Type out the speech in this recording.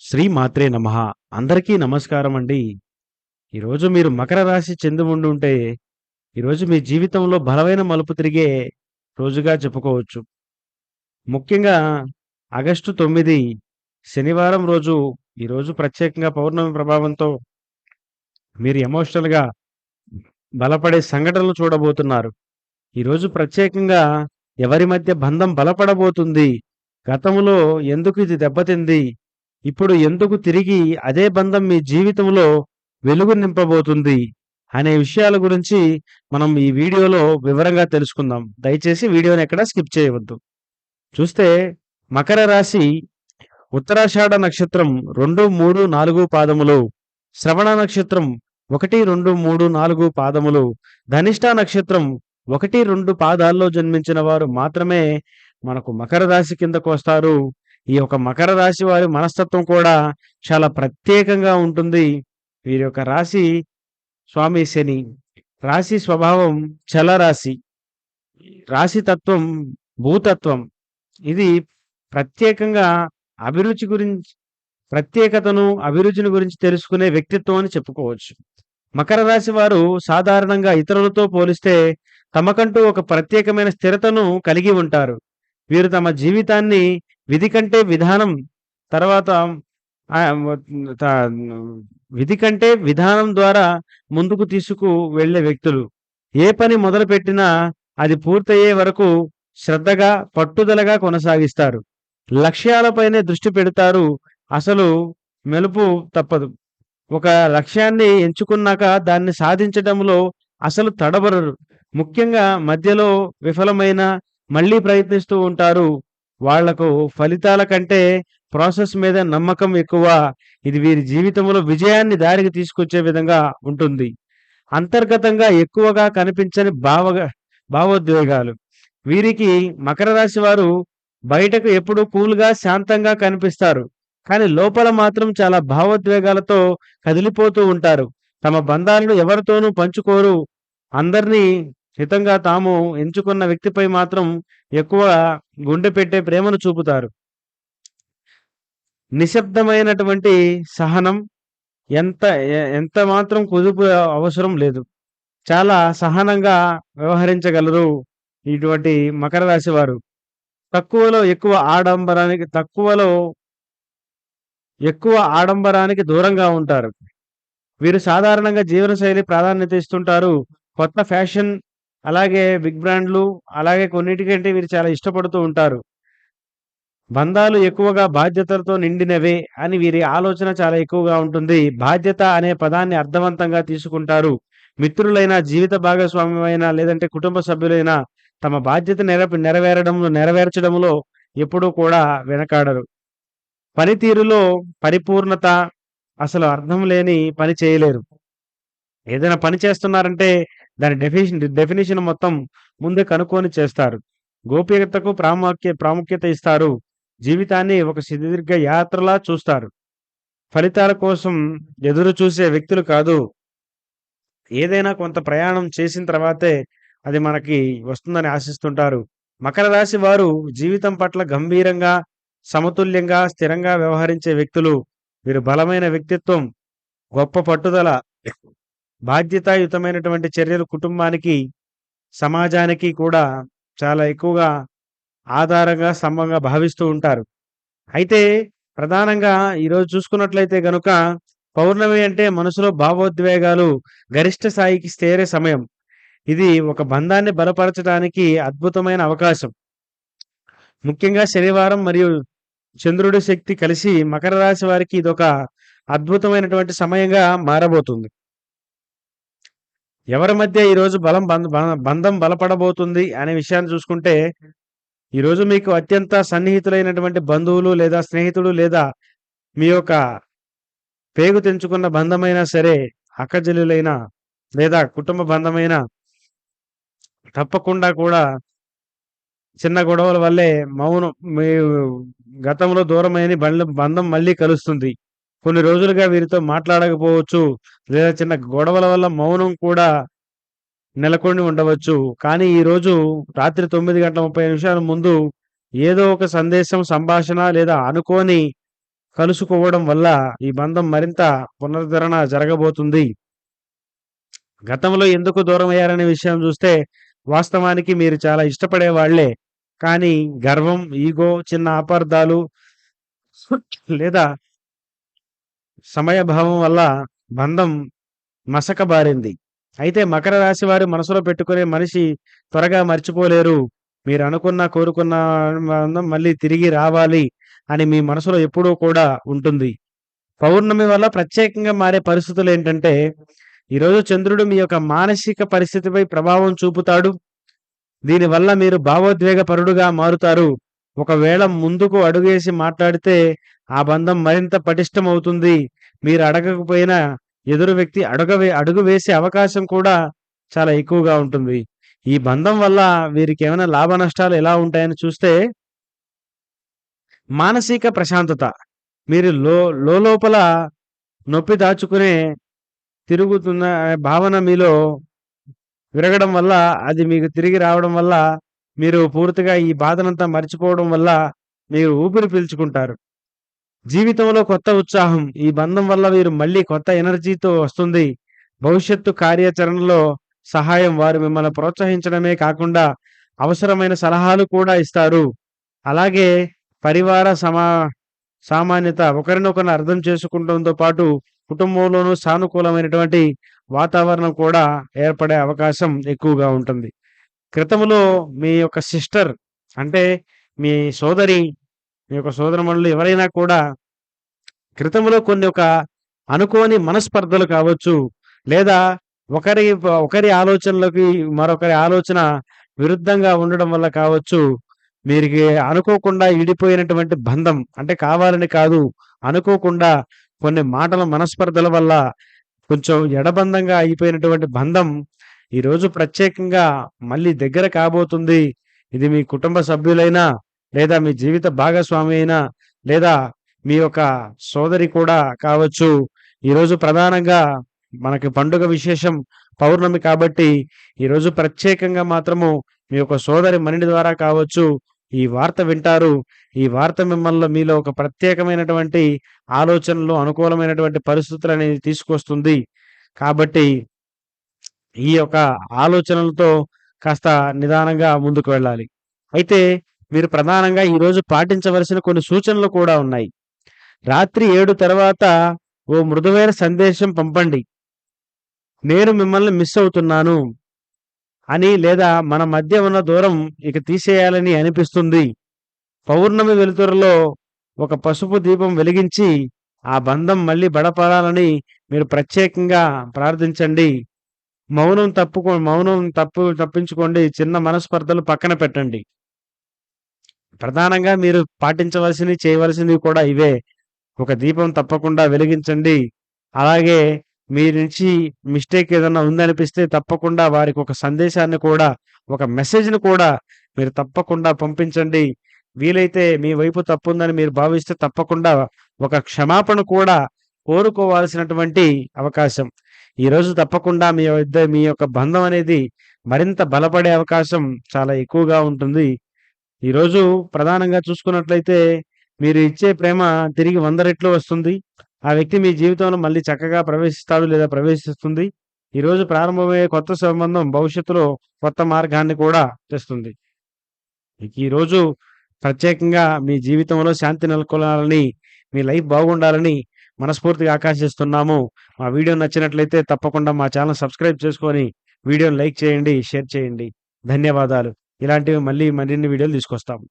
శ్రీ మాత్రే నమ. అందరికీ నమస్కారం అండి. ఈరోజు మీరు మకర రాశి చెంది ఉండుంటే ఈరోజు మీ జీవితంలో బలమైన మలుపు తిరిగే రోజుగా చెప్పుకోవచ్చు. ముఖ్యంగా ఆగస్టు తొమ్మిది శనివారం రోజు ఈరోజు ప్రత్యేకంగా పౌర్ణమి ప్రభావంతో మీరు ఎమోషనల్గా బలపడే సంఘటనలు చూడబోతున్నారు. ఈరోజు ప్రత్యేకంగా ఎవరి మధ్య బంధం బలపడబోతుంది? గతంలో ఎందుకు ఇది దెబ్బతింది? ఇప్పుడు ఎందుకు తిరిగి అదే బంధం మీ జీవితంలో వెలుగు నింపబోతుంది అనే విషయాల గురించి మనం ఈ వీడియోలో వివరంగా తెలుసుకుందాం. దయచేసి వీడియోని ఎక్కడ స్కిప్ చేయవద్దు. చూస్తే మకర రాశి ఉత్తరాషాఢ నక్షత్రం రెండు మూడు నాలుగు పాదములు శ్రవణ నక్షత్రం ఒకటి రెండు మూడు నాలుగు పాదములు ధనిష్ట నక్షత్రం ఒకటి రెండు పాదాల్లో జన్మించిన వారు మాత్రమే మనకు మకర రాశి కిందకు వస్తారు. ఈ యొక్క మకర రాశి వారి మనస్తత్వం కూడా చాలా ప్రత్యేకంగా ఉంటుంది. వీరి యొక్క రాశి స్వామి శని. రాశి స్వభావం చలరాశి రాశి తత్వం భూతత్వం. ఇది ప్రత్యేకంగా అభిరుచి గురించి ప్రత్యేకతను అభిరుచిని గురించి తెలుసుకునే వ్యక్తిత్వం అని చెప్పుకోవచ్చు. మకర రాశి వారు సాధారణంగా ఇతరులతో పోలిస్తే తమకంటూ ఒక ప్రత్యేకమైన స్థిరతను కలిగి ఉంటారు. వీరు తమ జీవితాన్ని విధి కంటే విధానం తర్వాత విధి కంటే విధానం ద్వారా ముందుకు తీసుకు వెళ్ళే వ్యక్తులు. ఏ పని మొదలుపెట్టినా అది పూర్తయ్యే వరకు శ్రద్ధగా పట్టుదలగా కొనసాగిస్తారు. లక్ష్యాలపైనే దృష్టి పెడతారు అసలు మెలుపు తప్పదు. ఒక లక్ష్యాన్ని ఎంచుకున్నాక దాన్ని సాధించడంలో అసలు తడబడరు. ముఖ్యంగా మధ్యలో విఫలమైన మళ్ళీ ప్రయత్నిస్తూ ఉంటారు వాళ్ళకు ఫలితాల కంటే ప్రాసెస్ మీద నమ్మకం ఎక్కువ. ఇది వీరి జీవితంలో విజయాన్ని దారికి తీసుకొచ్చే విధంగా ఉంటుంది. అంతర్గతంగా ఎక్కువగా కనిపించని భావ భావోద్వేగాలు. వీరికి మకర రాశి వారు బయటకు ఎప్పుడూ కూల్గా శాంతంగా కనిపిస్తారు. కానీ లోపల మాత్రం చాలా భావోద్వేగాలతో కదిలిపోతూ ఉంటారు. తమ బంధాలను ఎవరితోనూ పంచుకోరు. అందరినీ హితంగా తాము ఎంచుకున్న వ్యక్తిపై మాత్రం ఎక్కువ గుండె పెట్టే ప్రేమను చూపుతారు. నిశ్శబ్దమైనటువంటి సహనం ఎంత ఎంత మాత్రం కుదుపు అవసరం లేదు. చాలా సహనంగా వ్యవహరించగలరు ఇటువంటి మకర రాశి వారు. తక్కువలో ఎక్కువ ఆడంబరానికి తక్కువలో ఎక్కువ ఆడంబరానికి దూరంగా ఉంటారు. వీరు సాధారణంగా జీవనశైలి ప్రాధాన్యత ఇస్తుంటారు. కొత్త ఫ్యాషన్ అలాగే బిగ్ బ్రాండ్లు అలాగే కొన్నిటికంటే వీరు చాలా ఇష్టపడుతూ ఉంటారు. బంధాలు ఎక్కువగా బాధ్యతలతో నిండినవే అని వీరి ఆలోచన చాలా ఎక్కువగా ఉంటుంది. బాధ్యత అనే పదాన్ని అర్థవంతంగా తీసుకుంటారు. మిత్రులైన జీవిత భాగస్వామ్యమైన లేదంటే కుటుంబ సభ్యులైనా తమ బాధ్యత నెరపి నెరవేరడంలో నెరవేర్చడంలో ఎప్పుడూ కూడా వెనకాడరు. పనితీరులో పరిపూర్ణత అసలు అర్థం లేని పని చేయలేరు. ఏదైనా పని చేస్తున్నారంటే దాని డెఫినేషన్ డెఫినేషన్ మొత్తం ముందే కనుక్కొని చేస్తారు. గోప్యతకు ప్రాముఖ్య ప్రాముఖ్యత ఇస్తారు. జీవితాన్ని ఒక సుదీర్ఘ యాత్రలా చూస్తారు. ఫలితాల కోసం ఎదురు చూసే వ్యక్తులు కాదు. ఏదైనా కొంత ప్రయాణం చేసిన తర్వాతే అది మనకి వస్తుందని ఆశిస్తుంటారు. మకర రాశి వారు జీవితం పట్ల గంభీరంగా సమతుల్యంగా స్థిరంగా వ్యవహరించే వ్యక్తులు. వీరు బలమైన వ్యక్తిత్వం గొప్ప పట్టుదల బాధ్యతాయుతమైనటువంటి చర్యలు కుటుంబానికి సమాజానికి కూడా చాలా ఎక్కువగా ఆధారంగా స్తంభంగా భావిస్తూ ఉంటారు. అయితే ప్రధానంగా ఈరోజు చూసుకున్నట్లయితే గనుక పౌర్ణమి అంటే మనసులో భావోద్వేగాలు గరిష్ట స్థాయికి చేరే సమయం. ఇది ఒక బంధాన్ని బలపరచడానికి అద్భుతమైన అవకాశం. ముఖ్యంగా శనివారం మరియు చంద్రుడి శక్తి కలిసి మకర రాశి వారికి ఇదొక అద్భుతమైనటువంటి సమయంగా మారబోతుంది. ఎవరి మధ్య ఈరోజు బలం బంధ- బంధం బలపడబోతుంది అనే విషయాన్ని చూసుకుంటే ఈరోజు మీకు అత్యంత సన్నిహితులైనటువంటి బంధువులు లేదా స్నేహితుడు లేదా మీ యొక్క పేగు తెంచుకున్న బంధమైనా సరే అక్కజల్లులైన లేదా కుటుంబ బంధమైన తప్పకుండా కూడా చిన్న గొడవల వల్లే మౌనం మీ గతంలో దూరమైన బండ్ల బంధం మళ్ళీ కలుస్తుంది. కొన్ని రోజులుగా వీరితో మాట్లాడకపోవచ్చు లేదా చిన్న గొడవల వల్ల మౌనం కూడా నెలకొని ఉండవచ్చు కానీ ఈ రోజు రాత్రి తొమ్మిది గంటల ముప్పై నిమిషాల ముందు ఏదో ఒక సందేశం సంభాషణ లేదా అనుకోని కలుసుకోవడం వల్ల ఈ బంధం మరింత పునరుద్ధరణ జరగబోతుంది. గతంలో ఎందుకు దూరం అయ్యారనే విషయం చూస్తే వాస్తవానికి మీరు చాలా ఇష్టపడేవాళ్ళే. కానీ గర్వం, ఈగో, చిన్న అపార్థాలు లేదా సమయభావం వల్ల బంధం మసకబారింది. అయితే మకర రాశి వారు మనసులో పెట్టుకునే మనిషి త్వరగా మర్చిపోలేరు. మీరు అనుకున్న, కోరుకున్న బంధం మళ్ళీ తిరిగి రావాలి అని మీ మనసులో ఎప్పుడూ కూడా ఉంటుంది. పౌర్ణమి వల్ల ప్రత్యేకంగా మారే పరిస్థితులు ఏంటంటే ఈరోజు చంద్రుడు మీ యొక్క మానసిక పరిస్థితిపై ప్రభావం చూపుతాడు. దీనివల్ల మీరు భావోద్వేగపరుడుగా మారుతారు. ఒకవేళ ముందుకు అడుగేసి మాట్లాడితే ఆ బంధం మరింత పటిష్టమవుతుంది. మీరు అడగకపోయినా ఎదురు వ్యక్తి అడుగవే అడుగు వేసే అవకాశం కూడా చాలా ఎక్కువగా ఉంటుంది. ఈ బంధం వల్ల వీరికేమైనా లాభ నష్టాలు ఎలా ఉంటాయని చూస్తే మానసిక ప్రశాంతత. మీరు లో లోపల నొప్పి దాచుకునే తిరుగుతున్న భావన మీలో విరగడం వల్ల అది మీకు తిరిగి రావడం వల్ల మీరు పూర్తిగా ఈ బాధనంతా మర్చిపోవడం వల్ల మీరు ఊపిరి పీల్చుకుంటారు. జీవితంలో కొత్త ఉత్సాహం. ఈ బంధం వల్ల వీరు మళ్ళీ కొత్త ఎనర్జీతో వస్తుంది. భవిష్యత్తు కార్యాచరణలో సహాయం వారు మిమ్మల్ని ప్రోత్సహించడమే కాకుండా అవసరమైన సలహాలు కూడా ఇస్తారు. అలాగే పరివార సమా సామాన్యత ఒకరినొకరిని అర్థం చేసుకుంటంతో పాటు కుటుంబంలోనూ సానుకూలమైనటువంటి వాతావరణం కూడా ఏర్పడే అవకాశం ఎక్కువగా ఉంటుంది. క్రితంలో మీ యొక్క సిస్టర్ అంటే మీ సోదరి, మీ యొక్క సోదరీమణులు ఎవరైనా కూడా క్రితంలో కొన్ని ఒక అనుకోని మనస్పర్ధలు కావచ్చు. లేదా ఒకరి ఒకరి ఆలోచనలకి మరొకరి ఆలోచన విరుద్ధంగా ఉండడం వల్ల కావచ్చు. మీరికి అనుకోకుండా ఇడిపోయినటువంటి బంధం అంటే కావాలని కాదు. అనుకోకుండా కొన్ని మాటల మనస్పర్ధల వల్ల కొంచెం ఎడబందంగా అయిపోయినటువంటి బంధం ఈరోజు ప్రత్యేకంగా మళ్ళీ దగ్గర కాబోతుంది. ఇది మీ కుటుంబ సభ్యులైనా, లేదా మీ జీవిత భాగస్వామి అయినా, లేదా మీ యొక్క సోదరి కూడా కావచ్చు. ఈరోజు ప్రధానంగా మనకి పండుగ విశేషం పౌర్ణమి కాబట్టి ఈరోజు ప్రత్యేకంగా మాత్రము మీ యొక్క సోదరి మనిడి ద్వారా కావచ్చు ఈ వార్త వింటారు. ఈ వార్త మిమ్మల్ని మీలో ఒక ప్రత్యేకమైనటువంటి ఆలోచనలు, అనుకూలమైనటువంటి పరిస్థితులు అనేది తీసుకొస్తుంది. కాబట్టి ఈ యొక్క ఆలోచనలతో కాస్త నిదానంగా ముందుకు వెళ్ళాలి. అయితే మీరు ప్రధానంగా ఈరోజు పాటించవలసిన కొన్ని సూచనలు కూడా ఉన్నాయి. రాత్రి ఏడు తర్వాత ఓ మృదువైన సందేశం పంపండి. నేను మిమ్మల్ని మిస్ అవుతున్నాను అని లేదా మన మధ్య ఉన్న దూరం ఇక తీసేయాలని అనిపిస్తుంది. పౌర్ణమి వెలుతురులో ఒక పసుపు దీపం వెలిగించి ఆ బంధం మళ్ళీ బడపడాలని మీరు ప్రత్యేకంగా ప్రార్థించండి. మౌనం తప్పుకో మౌనం తప్పు తప్పించుకోండి. చిన్న మనస్పర్ధలు పక్కన పెట్టండి. ప్రధానంగా మీరు పాటించవలసినవి, చేయవలసినవి కూడా ఇవే. ఒక దీపం తప్పకుండా వెలిగించండి. అలాగే మీ నుంచి మిస్టేక్ ఏదైనా ఉందనిపిస్తే తప్పకుండా వారికి ఒక సందేశాన్ని కూడా, ఒక మెసేజ్‌ని కూడా మీరు తప్పకుండా పంపించండి. వీలైతే మీ వైపు తప్పుందని మీరు భావిస్తే తప్పకుండా ఒక క్షమాపణ కూడా కోరుకోవాల్సినటువంటి అవకాశం. ఈరోజు తప్పకుండా మీ ఇద్ద మీ యొక్క బంధం అనేది మరింత బలపడే అవకాశం చాలా ఎక్కువగా ఉంటుంది. ఈరోజు ప్రధానంగా చూసుకున్నట్లయితే మీరు ఇచ్చే ప్రేమ తిరిగి వంద రెట్లు వస్తుంది. ఆ వ్యక్తి మీ జీవితంలో మళ్ళీ చక్కగా ప్రవేశిస్తాడు లేదా ప్రవేశిస్తుంది. ఈరోజు ప్రారంభమయ్యే కొత్త సంబంధం భవిష్యత్తులో కొత్త మార్గాన్ని కూడా తెస్తుంది. ఈరోజు ప్రత్యేకంగా మీ జీవితంలో శాంతి నెలకొనాలని, మీ లైఫ్ బాగుండాలని మనస్ఫూర్తిగా ఆకాశిస్తున్నాము మా వీడియో నచ్చినట్లయితే తప్పకుండా మా ఛానల్ సబ్స్క్రైబ్ చేసుకొని వీడియోని లైక్ చేయండి, షేర్ చేయండి. ధన్యవాదాలు. ఇలాంటివి మళ్ళీ మరిన్ని వీడియోలు తీసుకొస్తాము.